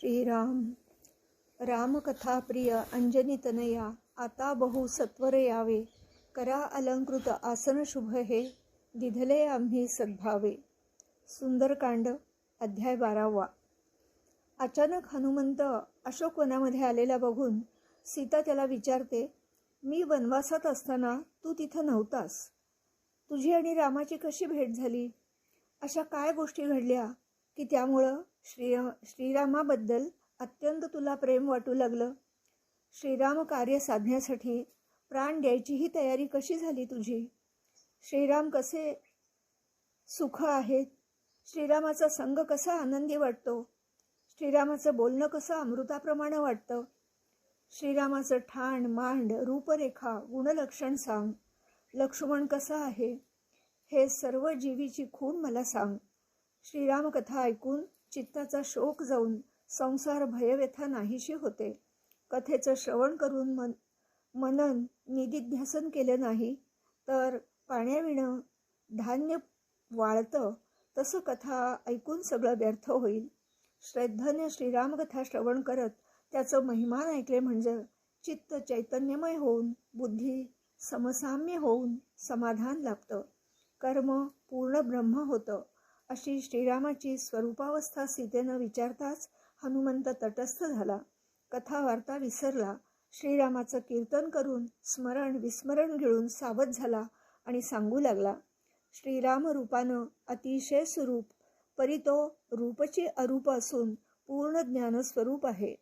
श्रीराम। रामकथा प्रिय अंजनी तनया आता बहु सत्वर यावे. करा अलंकृत आसन शुभ हे दिधले आम्ही सद्भावे. सुंदरकांड अध्याय बारावा. अचानक हनुमंत अशोकवनामध्ये आलेला बघून सीता त्याला विचारते मी वनवासात असताना तू तिथं नव्हतास. तुझी आणि रामाची कशी भेट झाली? अशा काय गोष्टी घडल्या? की त्यामुळं श्री श्रीरामाबद्दल अत्यंत तुला प्रेम वाटू लागलं. श्रीराम कार्य साधण्यासाठी प्राण द्यायचीही तयारी कशी झाली तुझी? श्रीराम कसे सुख आहेत? श्रीरामाचा संग कसा आनंदी वाटतो? श्रीरामाचं बोलणं कसं अमृताप्रमाणे वाटतं? श्रीरामाचं ठाण मांड रूपरेखा गुणलक्षण सांग. लक्ष्मण कसा आहे? हे सर्व जीवीची खून मला सांग. श्रीरामकथा ऐकून चित्ताचा शोक जाऊन संसार भयव्यथा नाहीशी होते. कथेचं श्रवण करून मन मनन निधिध्यासन केलं नाही तर पाण्याविणं धान्य वाळतं तसं कथा ऐकून सगळं व्यर्थ होईल. श्रद्धेने श्रीरामकथा श्रवण करत त्याचं महिमान ऐकले म्हणजे चित्त चैतन्यमय होऊन बुद्धी समसाम्य होऊन समाधान लाभतं. कर्म पूर्ण ब्रह्म होतं. अशी श्रीरामाची स्वरूपावस्था सीतेनं विचारताच हनुमंत तटस्थ झाला. कथा वार्ता विसरला. श्रीरामाचं कीर्तन करून स्मरण विस्मरण घेऊन सावध झाला आणि सांगू लागला श्रीराम रूपानं अतिशय स्वरूप परितो रूपची अरूप असून पूर्ण ज्ञानस्वरूप आहे.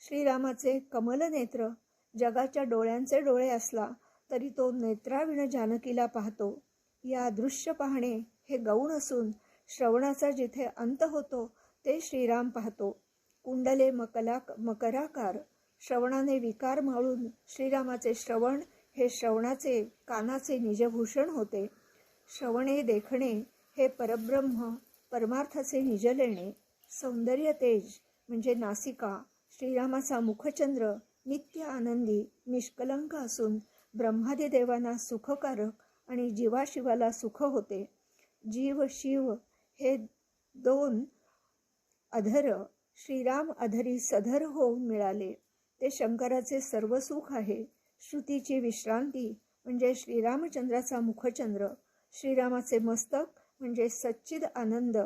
श्रीरामाचे कमल नेत्र जगाच्या डोळ्यांचे डोळे असला तरी तो नेत्राविण जानकीला पाहतो. या दृश्य पाहणे हे गौण असून श्रवणाचा जिथे अंत होतो ते श्रीराम पाहतो. कुंडले मकला मकराकार श्रवणाने विकार माळून श्रीरामाचे श्रवण हे श्रवणाचे कानाचे निजभूषण होते. श्रवणे देखणे हे परब्रह्म परमार्थाचे निज लेणे. सौंदर्य तेज म्हणजे नासिका श्रीरामाचा मुखचंद्र नित्य आनंदी निष्कलंक असून ब्रह्मादिदेवांना सुखकारक आणि जीवाशिवाला सुख होते. जीव शिव हे दोन अधर श्रीराम अधरी सधर होऊन मिळाले. ते शंकराचे सर्व सुख आहे. श्रुतीची विश्रांती म्हणजे श्रीरामचंद्राचा मुखचंद्र. श्रीरामाचे मस्तक म्हणजे सच्चिद आनंद.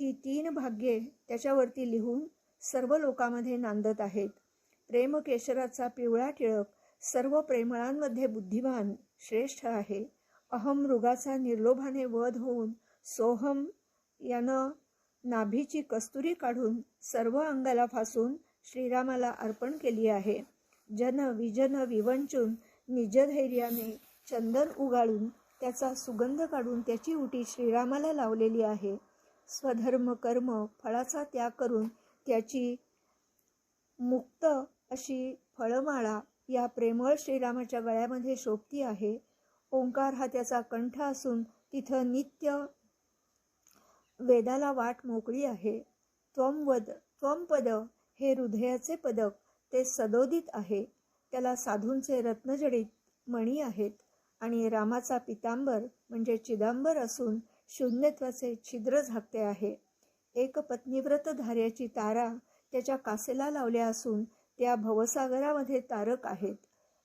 ही तीन भाग्ये त्याच्यावरती लिहून सर्व लोकांमध्ये नांदत आहेत. प्रेमकेशराचा पिवळा टिळक सर्व प्रेमळांमध्ये बुद्धिमान श्रेष्ठ आहे. अहम मृगाचा निर्लोभाने वध होऊन सोहम यानं नाभीची कस्तुरी काढून सर्व अंगाला फासून श्रीरामाला अर्पण केली आहे. जन विजन विवंचून निजधैर्याने चंदन उगाळून त्याचा सुगंध काढून त्याची उटी श्रीरामाला लावलेली आहे. स्वधर्म कर्म फळाचा त्याग करून त्याची मुक्त अशी फळमाळा या प्रेमळ श्रीरामाच्या गळ्यामध्ये शोभती आहे. ओंकार हा त्याचा कंठ असून तिथं नित्य वेदाला वाट मोकळी आहे. त्वमवद त्वमपद हे हृदयाचे पदक ते सदोदित आहे. त्याला साधूंचे रत्नजडित मणी आहेत. आणि रामाचा पितांबर म्हणजे चिदांबर असून शून्यत्वाचे छिद्र झाकते आहे. एक पत्नीव्रत धार्याची तारा त्याच्या कासेला लावल्या असून त्या भवसागरामध्ये तारक आहेत.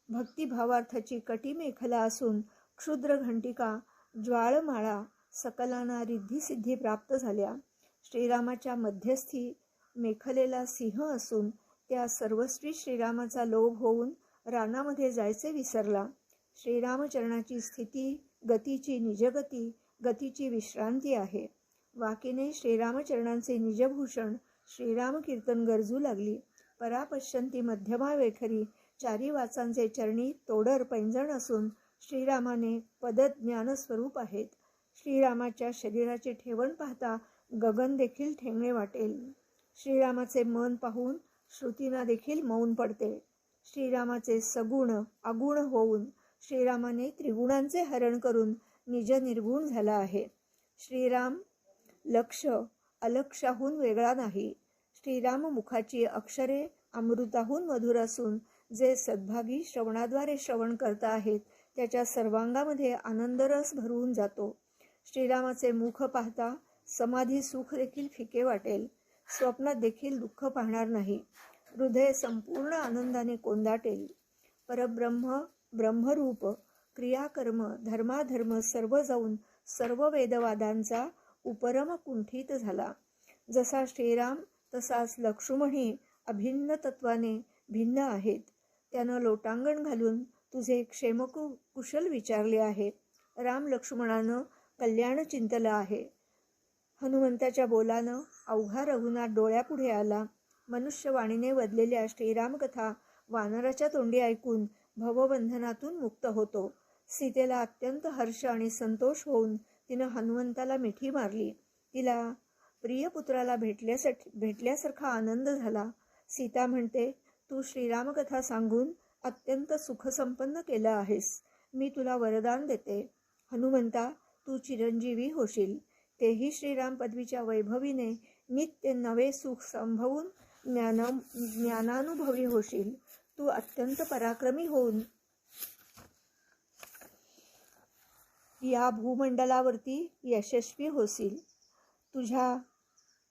भक्तिभावार्थाची कटी मेखला असून क्षुद्र घंटिका ज्वाळमाळा सकलांना रिद्धिसिद्धी प्राप्त झाल्या. श्रीरामाच्या मध्यस्थी मेखलेला सिंह असून त्या सर्वस्वी श्रीरामाचा लोभ होऊन रानामध्ये जायचे विसरला. श्रीरामचरणाची स्थिती गतीची निजगती गतीची विश्रांती आहे. वाकीने श्रीरामचरणांचे निजभूषण श्रीराम कीर्तन गरजू लागली. परापश्यंती मध्यमा वेखरी चारी वाचांचे चरणी तोडर पैंजण असून श्रीरामाने पदज्ञानस्वरूप आहेत. श्रीरामाच्या शरीराचे ठेवण पाहता गगन देखील ठेंगणे वाटेल. श्रीरामाचे मन पाहून श्रुतींना देखील मौन पडते. श्रीरामाचे सगुण अगुण होऊन श्रीरामाने त्रिगुणांचे हरण करून निज निर्गुण झाला आहे. श्रीराम लक्ष अलक्षाहून वेगळा नाही. श्रीराम मुखाची अक्षरे अमृताहून मधुर असून जे सद्भागी श्रवणाद्वारे श्रवण करता आहेत त्याच्या सर्वांगामध्ये आनंदरस भरवून जातो. श्रीरामाचे मुख पाहता समाधी सुख देखील फिके वाटेल. स्वप्नात देखील दुःख पाहणार नाही. हृदय संपूर्ण आनंदाने कोंदाटेल. परब्रह्म ब्रह्मरूप क्रियाकर्म धर्माधर्म सर्व जाऊन सर्व वेदवादांचा उपरम कुंठित झाला. जसा श्रीराम तसाच लक्ष्मणही अभिन्न तत्वाने भिन्न आहेत. त्यानं लोटांगण घालून तुझे क्षेमकु कुशल विचारले आहे राम लक्ष्मणानं कल्याण चिंतलं आहे. हनुमंताच्या बोलानं अवघा रघुनाथ डोळ्यापुढे आला. मनुष्यवाणीने वदलेल्या श्रीरामकथा वानराच्या तोंडी ऐकून भवबंधनातून मुक्त होतो. सीतेला अत्यंत हर्ष आणि संतोष होऊन तिनं हनुमंताला मिठी मारली. तिला प्रियपुत्राला भेटल्यासाठी भेटल्यासारखा आनंद झाला. सीता म्हणते तू श्रीरामकथा सांगून अत्यंत सुखसंपन्न केलं आहेस. मी तुला वरदान देते. हनुमंता तू चिरंजीवी होशील. तेही श्रीराम पदवीच्या वैभवीने नित्य नवे सुख संभवून ज्ञान ज्ञानानुभवी होशील. तू अत्यंत पराक्रमी होऊन या भूमंडलावरती यशस्वी होशील. तुझ्या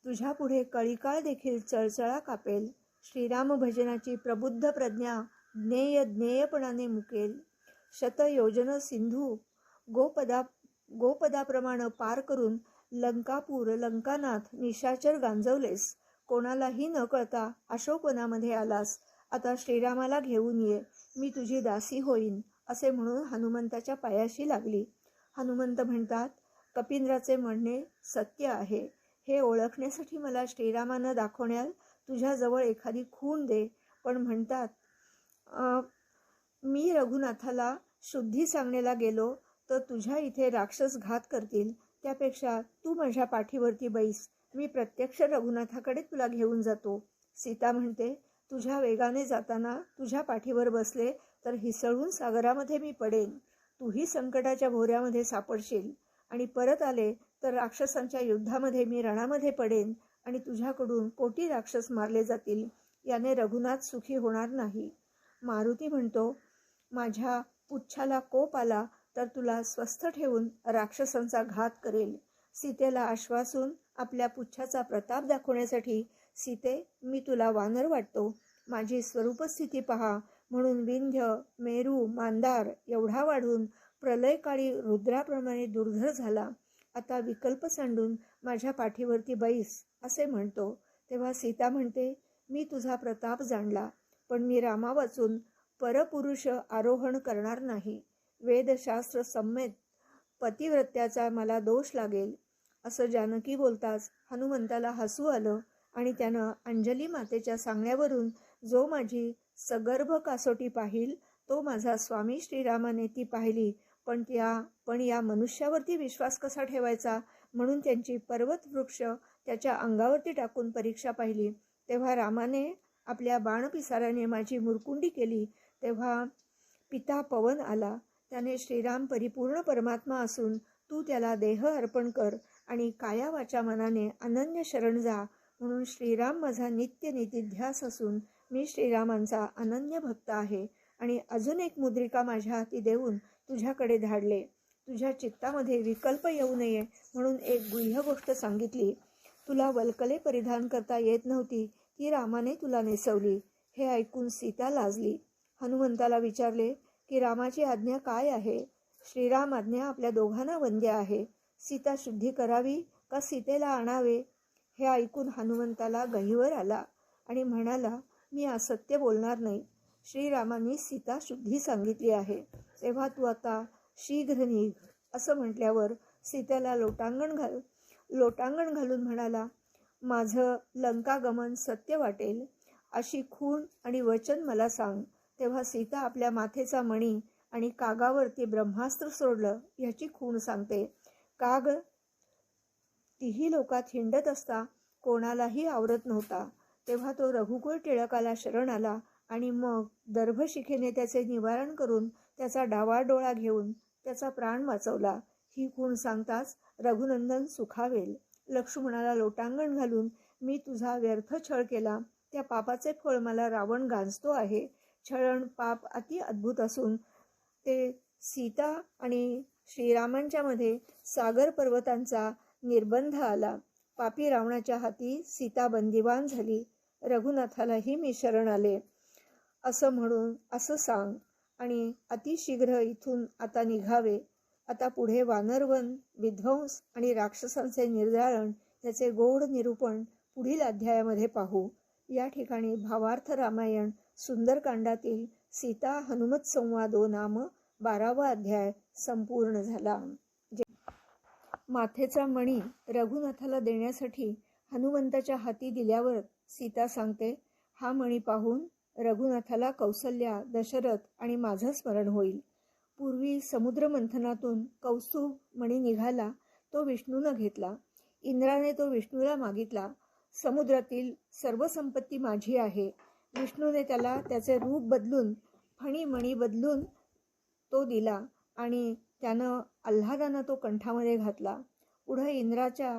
तुझ्या पुढे कळीकाळ देखील चळचळा कापेल. श्रीराम भजनाची प्रबुद्ध प्रज्ञा ज्ञेय ज्ञेयपणाने मुकेल. शतयोजन सिंधू गोपदा गोपदाप्रमाणे पार करून लंकापूर लंकानाथ निशाचर गांजवलेस. कोणालाही न कळता अशोकवनामध्ये आलास. आता श्रीरामाला घेऊन ये. मी तुझी दासी होईन असे म्हणून हनुमंताच्या पायाशी लागली. हनुमंत म्हणतात कपिंद्राचे म्हणणे सत्य आहे. हे ओळखण्यासाठी मला श्रीरामानं दाखवण्यात तुझ्याजवळ एखादी खूण दे. पण म्हणतात मी रघुनाथाला शुद्धी सांगण्याला गेलो तर तुझ्या इथे राक्षस घात करतील. त्यापेक्षा तू माझ्या पाठीवरती बैस. मी प्रत्यक्ष रघुनाथाकडे तुला घेऊन जातो. सीता म्हणते तुझ्या वेगाने जाताना तुझ्या पाठीवर बसले तर हिसळून सागरामध्ये मी पडेन. तूही संकटाच्या भोऱ्यामध्ये सापडशील. आणि परत आले तर राक्षसांच्या युद्धामध्ये मी रणामध्ये पडेन आणि तुझ्याकडून कोटी राक्षस मारले जातील. याने रघुनाथ सुखी होणार नाही. मारुती म्हणतो माझ्या पुच्छाला कोप आला तर तुला स्वस्थ ठेवून राक्षसांचा घात करेल सीतेला आश्वासून आपल्या पुच्छाचा प्रताप दाखवण्यासाठी सीते मी तुला वानर वाटतो. माझी स्वरूपस्थिती पहा म्हणून विंध्य मेरू मांदार एवढा वाढून प्रलयकाळी रुद्राप्रमाणे दुर्धर झाला. आता विकल्प सांडून माझ्या पाठीवरती बैस असे म्हणतो. तेव्हा सीता म्हणते मी तुझा प्रताप जाणला पण मी रामा वाचून परपुरुष आरोहण करणार नाही. वेदशास्त्र सम्मेत पतिव्रत्याचा मला दोष लागेल असं जानकी बोलताच हनुमंताला हसू आलं आणि त्यानं अंजली मातेच्या सांगण्यावरून जो माझी सगर्भ कासोटी पाहिल तो माझा स्वामी श्रीरामाने ती पाहिली पण त्या पण या मनुष्यावरती विश्वास कसा ठेवायचा? म्हणून त्यांची पर्वत वृक्ष त्याच्या अंगावरती टाकून परीक्षा पाहिली. तेव्हा रामाने आपल्या बाणपिसाराने माझी मुरकुंडी केली. तेव्हा पिता पवन आला. त्याने श्रीराम परिपूर्ण परमात्मा असून तू त्याला देह अर्पण कर आणि काया वाचा मनाने अनन्य शरण जा म्हणून श्रीराम माझा नित्य नितिध्यास असून मी श्रीरामांचा अनन्य भक्त आहे आणि अजून एक मुद्रिका माझ्या हाती देऊन तुझ्याकडे धाडले. तुझ्या चित्तामध्ये विकल्प येऊ नये म्हणून एक गुह्य गोष्ट सांगितली. तुला वल्कले परिधान करता येत नव्हती. ती रामाने तुला नेसवली. हे ऐकून सीता लाजली. हनुमंताला विचारले की रामाची आज्ञा काय आहे? श्रीराम आज्ञा आपल्या दोघांना वंद्य आहे. सीता शुद्धी करावी का सीतेला आणावे? हे ऐकून हनुमंताला गहीवर आला आणि म्हणाला मी असत्य बोलणार नाही. श्रीरामांनी सीता शुद्धी सांगितली आहे. तेव्हा तू आता शीघ्र निघ. असं म्हटल्यावर सीतेला लोटांगण घाल लोटांगण घालून म्हणाला माझं लंकागमन सत्य वाटेल. अशी खूण आणि वचन मला सांग. तेव्हा सीता आपल्या माथेचा मणी आणि कागावरती ब्रह्मास्त्र सोडलं याची खूण सांगते. काग तीही लोकात हिंडत असता कोणालाही आवरत नव्हता. तेव्हा तो रघुकुळ टिळकाला शरण आला आणि मग दर्भशिखेने त्याचे निवारण करून त्याचा डावाडोळा घेऊन त्याचा प्राण वाचवला. ही खूण सांगताच रघुनंदन सुखावेल. लक्ष्मणाला लोटांगण घालून मी तुझा व्यर्थ छळ केला. त्या पापाचे फळ मला रावण गांजतो आहे. छळण पाप अति अद्भुत असून ते सीता आणि श्रीरामांच्या मध्ये सागर पर्वतांचा निर्बंध आला. पापी रावणाच्या हाती सीता बंदिवान झाली. रघुनाथालाही मी शरण आले. असं म्हणून असं सांग. आणि अतिशीघ्र इथून आता निघावे. आता पुढे वानरवन विध्वंस आणि राक्षसांचे निर्धारण याचे गोड निरूपण पुढील अध्यायामध्ये पाहू. या ठिकाणी भावार्थ रामायण सुंदरकांडातील सीता हनुमत संवादो नाम बारावा अध्याय संपूर्ण झाला. माथेचा मणी रघुनाथाला देण्यासाठी हनुमंताच्या हाती दिल्यावर सीता सांगते हा मणी पाहून रघुनाथाला कौसल्या दशरथ आणि माझं स्मरण होईल. पूर्वी समुद्र मंथनातून कौस्तुभ मणी निघाला तो विष्णूनं घेतला. इंद्राने तो विष्णूला मागितला. समुद्रातील सर्व संपत्ती माझी आहे. विष्णूने त्याला त्याचे रूप बदलून फणीमणी बदलून तो दिला आणि त्यानं आल्हादानं तो कंठामध्ये घातला. पुढं इंद्राच्या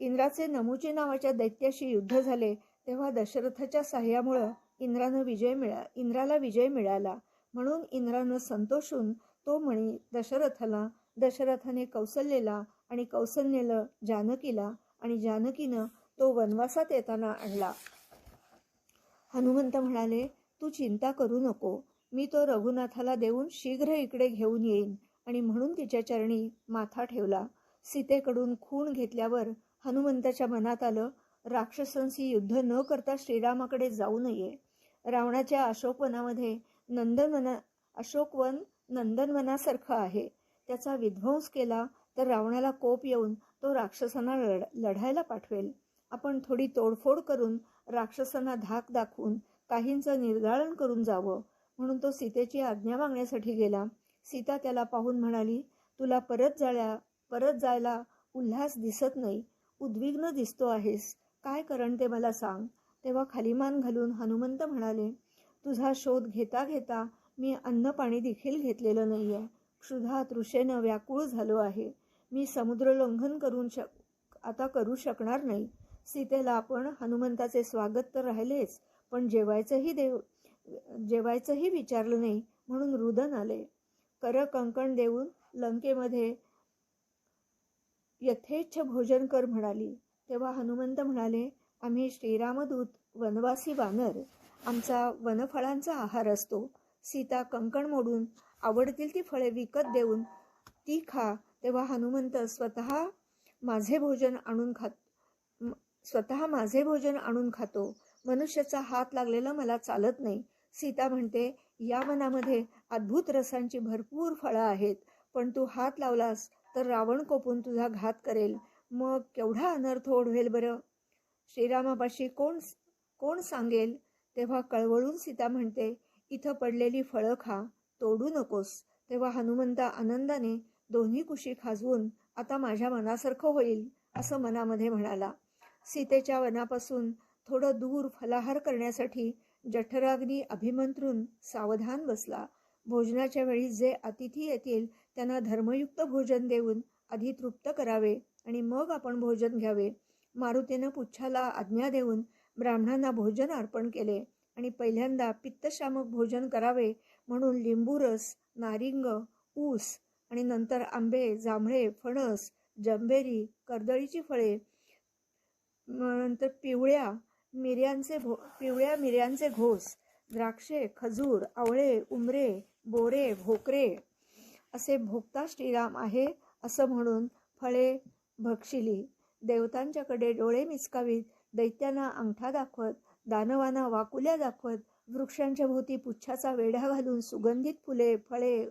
इंद्राचे नमुची नावाच्या दैत्याशी युद्ध झाले. तेव्हा दशरथाच्या साह्यामुळं इंद्रानं विजय मिळा इंद्राला विजय मिळाला. म्हणून इंद्रानं संतोषून तो म्हणी दशरथाला दशरथाने कौसल्येला आणि कौसल्येला जानकीला आणि जानकीनं तो वनवासात येताना आणला. हनुमंत म्हणाले तू चिंता करू नको. मी तो रघुनाथाला देऊन शीघ्र इकडे घेऊन येईन. आणि म्हणून तिच्या चरणी माथा ठेवला. सीतेकडून खून घेतल्यावर हनुमंताच्या मनात आलं राक्षसांशी युद्ध न करता श्रीरामाकडे जाऊ नये. रावणाच्या अशोकवनामध्ये नंदनवना अशोकवन नंदनवनासारखं आहे. त्याचा विध्वंस केला तर रावणाला कोप येऊन तो राक्षसांना लढ लढायला पाठवेल. आपण थोडी तोडफोड करून राक्षसांना धाक दाखवून काहींचं निर्धारण करून जावं म्हणून तो सीतेची आज्ञा मागण्यासाठी गेला. सीता त्याला पाहून म्हणाली तुला परत जाळ्या परत जायला उल्हास दिसत नाही. उद्विग्न दिसतो आहेस. काय करण ते मला सांग. तेव्हा खालीमान घालून हनुमंत म्हणाले तुझा शोध घेता घेता मी अन्न पाणी देखील घेतलेलं नाही आहे क्षुधा तृषेनं व्याकुळ झालो आहे. मी समुद्रलंघन करून शक आता करू शकणार नाही. सीतेला आपण हनुमंताचे स्वागत तर राहिलेच पण जेवायचंही देव जेवायचंही विचारलं नाही म्हणून रुदन आले. कर कंकण देऊन लंकेमध्ये यथेच्छ भोजन कर म्हणाली. तेव्हा हनुमंत म्हणाले आम्ही श्रीरामदूत वनवासी वानर आमचा वनफळांचा आहार असतो. सीता कंकण मोडून आवडतील ती फळे विकत देऊन ती खा. तेव्हा हनुमंत स्वतः माझे भोजन आणून खात स्वतः माझे भोजन आणून खातो. मनुष्याचा हात लागलेला मला चालत नाही. सीता म्हणते या वनामध्ये अद्भुत रसांची भरपूर फळं आहेत. पण तू हात लावलास तर रावण कोपून तुझा घात करेल. मग केवढा अनर्थ ओढवेल बरं? श्रीरामापाशी कोण कोण सांगेल? तेव्हा कळवळून सीता म्हणते इथं पडलेली फळं खा. तोडू नकोस. तेव्हा हनुमंता आनंदाने दोन्ही कुशी खाजवून आता माझ्या मनासारखं होईल असं मनामध्ये म्हणाला. सीतेच्या वनापासून थोडं दूर फलाहार करण्यासाठी जठराग्नी अभिमंत्रून सावधान बसला. भोजनाच्या वेळी जे अतिथी येतील त्यांना धर्मयुक्त भोजन देऊन आधी तृप्त करावे आणि मग आपण भोजन घ्यावे. मारुतीनं पुच्छाला आज्ञा देऊन ब्राह्मणांना भोजन अर्पण केले आणि पहिल्यांदा पित्तशामक भोजन करावे म्हणून लिंबूरस नारिंग ऊस आणि नंतर आंबे जांभळे फणस जंबेरी कर्दळीची फळे नंतर पिवळ्या मिऱ्यांचे भो पिवळ्या मिऱ्यांचे घोस द्राक्षे खजूर आवळे उमरे बोरे भोकरे असे भोगता श्रीराम आहे असं म्हणून फळे भक्षिली. देवतांच्याकडे डोळे मिचकावीत दैत्यांना अंगठा दाखवत दानवांना वाकुल्या दाखवत वृक्षांच्या भोवती पुच्छाचा वेढा घालून सुगंधित फुले फळे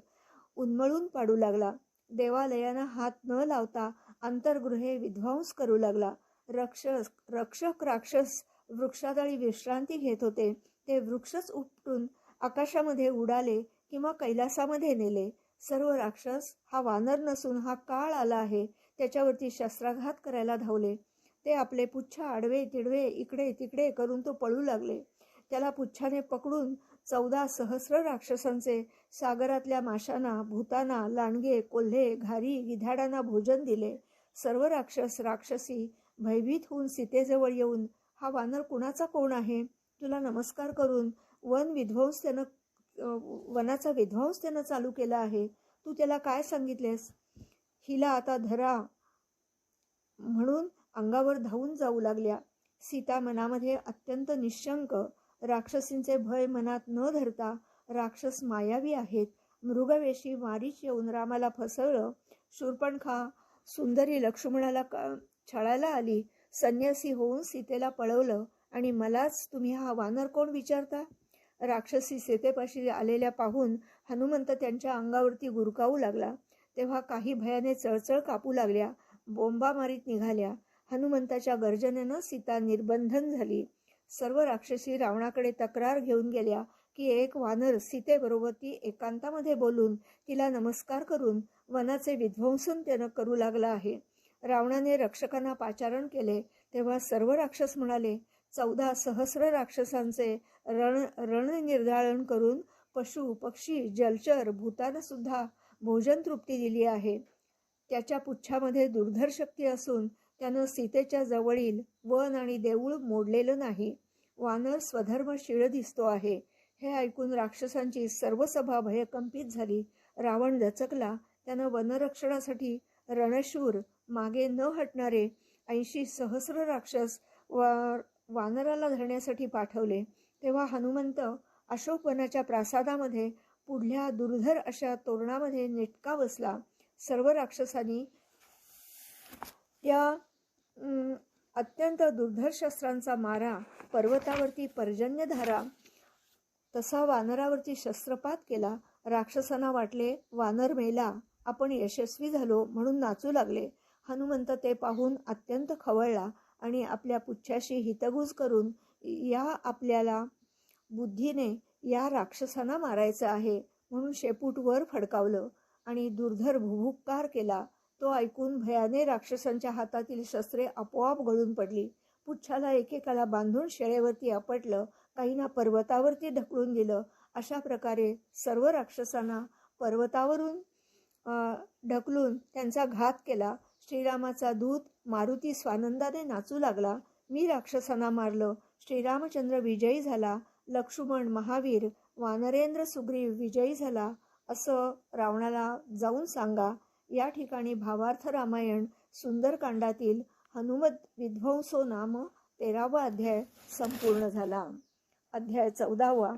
उन्मळून पाडू लागला. देवालयांना हात न लावता अंतर्गृहे विध्वंस करू लागला. रक्षस रक्षक राक्षस वृक्षातळी विश्रांती घेत होते. ते वृक्षच उपटून आकाशामध्ये उडाले किंवा कैलासामध्ये नेले. सर्व राक्षस हा वानर नसून हा काळ आला आहे त्याच्यावरती शस्त्राघात करायला धावले. ते आपले पुच्छ आडवे तिडवे इकडे तिकडे करून तो पळू लागले. त्याला पुच्छाने पकडून चौदा सहस्र राक्षसांचे सागरातल्या माशांना भूताना लांडगे कोल्हे घारी गिधाडांना भोजन दिले. सर्व राक्षस राक्षसी भयभीत होऊन सीतेजवळ येऊन हा वानर कुणाचा कोण आहे? तुला नमस्कार करून वन विध्वंस त्यानं वनाचा विध्वंस त्यानं चालू केला आहे. तू त्याला काय सांगितलेस? हिला आता धरा. म्हणून अंगावर धावून जाऊ लागल्या. सीता मनामध्ये अत्यंत निशंक. राक्षसींचे भय मनात न धरता राक्षस मायावी आहेत. मृगवेशी मारीच येऊन रामाला फसवलं शूर्पणखा सुंदरी लक्ष्मणाला छळायला आली. संन्यासी होऊन सीतेला पळवलं. आणि मलाच तुम्ही हा वानर कोण विचारता? राक्षसी सीतेपाशी आलेल्या पाहून हनुमंत त्यांच्या अंगावरती गुरकावू लागला. तेव्हा काही भयाने चळचळ कापू लागल्या. बोंबा मारीत निघाल्या. हनुमंताच्या गर्जनेनं सीता निर्बंधन झाली. सर्व राक्षसी रावणाकडे तक्रार घेऊन गेल्या. की एक वानर सीतेबरोबर ती एकांतामध्ये बोलून तिला नमस्कार करून वनाचे विध्वंसन त्यानं करू लागला आहे. रावणाने रक्षकांना पाचारण केले तेव्हा सर्व राक्षस म्हणाले चौदा सहस्र राक्षसांचे रण रणनिर्धारण करून पशु पक्षी जलचर भूतांना सुद्धा भोजन तृप्ती दिली आहे. त्याच्या पुच्छामध्ये दुर्धर शक्ती असून त्यानं सीतेच्या जवळील वन आणि देऊळ मोडलेलं नाही. वानर स्वधर्म शिळ दिसतो आहे. हे ऐकून राक्षसांची सर्व सभा भयकंपित झाली. रावण दचकला त्यानं वनरक्षणासाठी रणशूर मागे न हटणारे ऐंशी सहस्र राक्षस वा वानराला धरण्यासाठी पाठवले. तेव्हा हनुमंत अशोकवनाच्या प्रासादामध्ये पुढल्या दुर्धर अशा तोरणामध्ये नेटका बसला. सर्व राक्षसांनी त्या अत्यंत दुर्धर शस्त्रांचा मारा पर्वतावरती पर्जन्यधारा तसा वानरावरती शस्त्रपात केला. राक्षसांना वाटले वानर मेला आपण यशस्वी झालो म्हणून नाचू लागले. हनुमंत ते पाहून अत्यंत खवळला आणि आपल्या पुच्छाशी हितगुज करून या आपल्याला बुद्धीने या राक्षसांना मारायचं आहे म्हणून शेपूट वर फडकावलं आणि दुर्धर भुभुक्कार केला. तो ऐकून भयाने राक्षसांच्या हातातील शस्त्रे आपोआप गळून पडली. पुच्छाला एकेकाला बांधून शेळेवरती आपटलं काहींना पर्वतावरती ढकलून दिलं अशा प्रकारे सर्व राक्षसांना पर्वतावरून ढकलून त्यांचा घात केला. श्रीरामाचा दूत मारुती स्वानंदाने नाचू लागला. मी राक्षसांना मारलं. श्रीरामचंद्र विजयी झाला. लक्ष्मण महावीर वानरेंद्र सुग्रीव विजयी झाला. असं रावणाला जाऊन सांगा. या ठिकाणी भावार्थ रामायण सुंदरकांडातील हनुमत विध्वंसो नाम तेरावा अध्याय संपूर्ण झाला. अध्याय चौदावा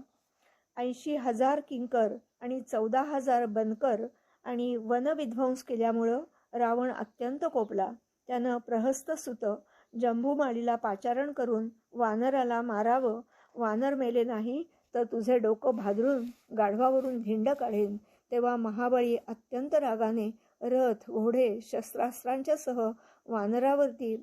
ऐंशी हजार किंकर आणि चौदा हजार बनकर आणि वनविध्वंस केल्यामुळं रावण अत्यंत कोपला. त्यानं प्रहस्त सुत जंबूमाळीला पाचारण करून वानराला मारावं. वानर मेले नाही तर तुझे डोकं भादरून गाढवावरून भिंड काढेन. तेव्हा महाबळी अत्यंत रागाने रथ घोडे शस्त्रास्त्रांच्या सह वानरावरती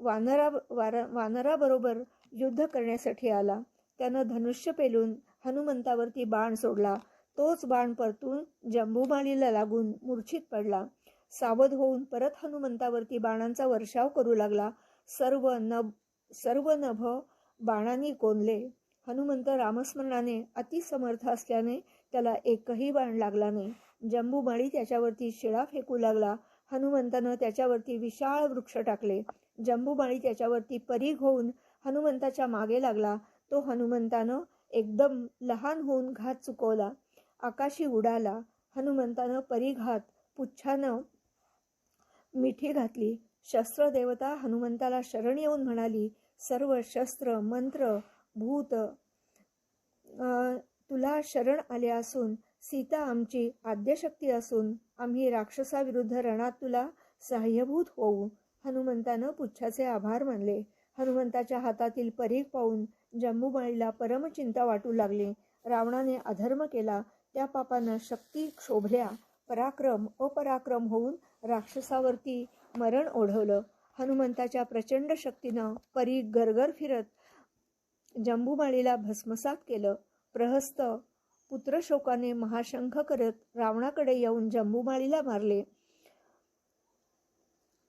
वानरा वार वानराबरोबर युद्ध करण्यासाठी आला. त्यानं धनुष्य पेलून हनुमंतावरती बाण सोडला. तोच बाण परतून जंबूमाळीला लागून मूर्छित पडला. सावध होऊन परत हनुमंतावरती बाणांचा वर्षाव करू लागला. सर्व नभ सर्व नभ बाणांनी कोंदले हनुमंत रामस्मरणाने अतिसमर्थ असल्याने त्याला एकही बाण लागला नाही. जंबूमाळी त्याच्यावरती शिळा फेकू लागला. हनुमंतानं त्याच्यावरती विशाळ वृक्ष टाकले. जंबूमाळी त्याच्यावरती परीघ होऊन हनुमंताच्या मागे लागला. तो हनुमंतानं एकदम लहान होऊन घात चुकवला. आकाशी उडाला. हनुमंतानं परिघात पुच्छानं मिठी घातली. शस्त्र देवता हनुमंताला शरण येऊन म्हणाली सर्व शस्त्र मंत्र भूत तुला शरण आले असून सीता आमची आद्यशक्ती असून आम्ही राक्षसाविरुद्ध रणात तुला सहाय्यभूत होऊ. हनुमंतानं पुच्छाचे आभार मानले. हनुमंताच्या हातातील परीघ पाहून जम्बूबाईला परमचिंता वाटू लागली. रावणाने अधर्म केला. त्या पापानं शक्ती क्षोभल्या. पराक्रम अपराक्रम होऊन राक्षसावरती मरण ओढवलं. हनुमंताच्या प्रचंड शक्तीनं परी गरगर फिरत जंबूमाळीला भस्मसात केलं. प्रहस्त पुत्रशोकाने महाशंख करत रावणाकडे येऊन जंबूमाळीला मारले.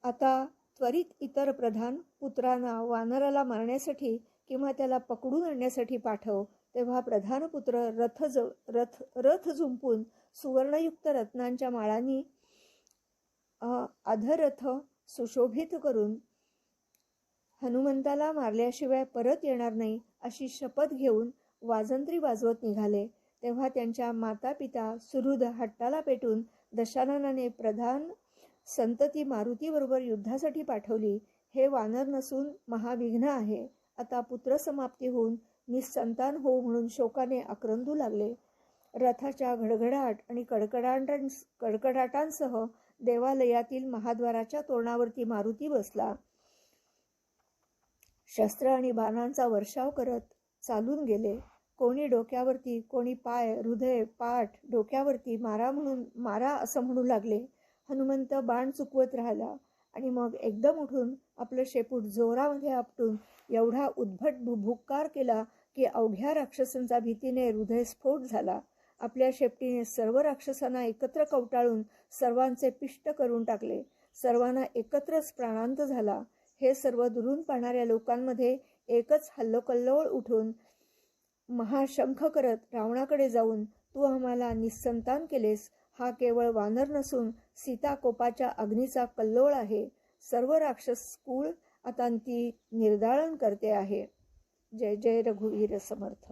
आता त्वरित इतर प्रधान पुत्रांना वानराला मारण्यासाठी किंवा त्याला पकडून आणण्यासाठी पाठव तेव्हा प्रधानपुत्र रथ ज रथ रथ झुंपून सुवर्णयुक्त रत्नांच्या माळांनी अधरथ सुशोभित करून हनुमंताला मारल्याशिवाय परत येणार नाही अशी शपथ घेऊन वाजंत्री वाजवत निघाले. तेव्हा त्यांच्या माता पिता सुहृद हट्टाला पेटून दशाननाने प्रधान संतती मारुतीबरोबर युद्धासाठी पाठवली. हे वानर नसून महाविघ्न आहे. आता पुत्रसमाप्ती होऊन निसंतान हो म्हणून शोकाने आक्रंदू लागले. रथाच्या घडघडाट आणि कडकडाटां कडकडाटांसह देवालयातील महाद्वाराच्या तोरणावरती मारुती बसला. शस्त्र आणि बाणांचा वर्षाव करत चालून गेले. कोणी डोक्यावरती कोणी पाय हृदय पाठ डोक्यावरती मारा म्हणून मारा असं म्हणू लागले. हनुमंत बाण चुकवत राहिला. आणि मग एकदम उठून आपलं शेपूट जोरामध्ये आपटून एवढा उद्भट भुभुक्कार केला की अवघ्या राक्षसांचा भीतीने हृदयस्फोट झाला. आपल्या शेपटीने सर्व राक्षसांना एकत्र कवटाळून सर्वांचे पिष्ट करून टाकले. सर्वांना एकत्रच प्राणांत झाला. हे सर्व दुरून पाहणाऱ्या लोकांमध्ये एकच हल्लोकल्लोळ उठून महाशंख करत रावणाकडे जाऊन तू आम्हाला निसंतान केलेस. हा केवळ वानर नसून सीताकोपाच्या अग्नीचा कल्लोळ आहे. सर्व राक्षस कुळ आता ती निर्दाळण करते आहे. जय जय रघुवीर समर्थ.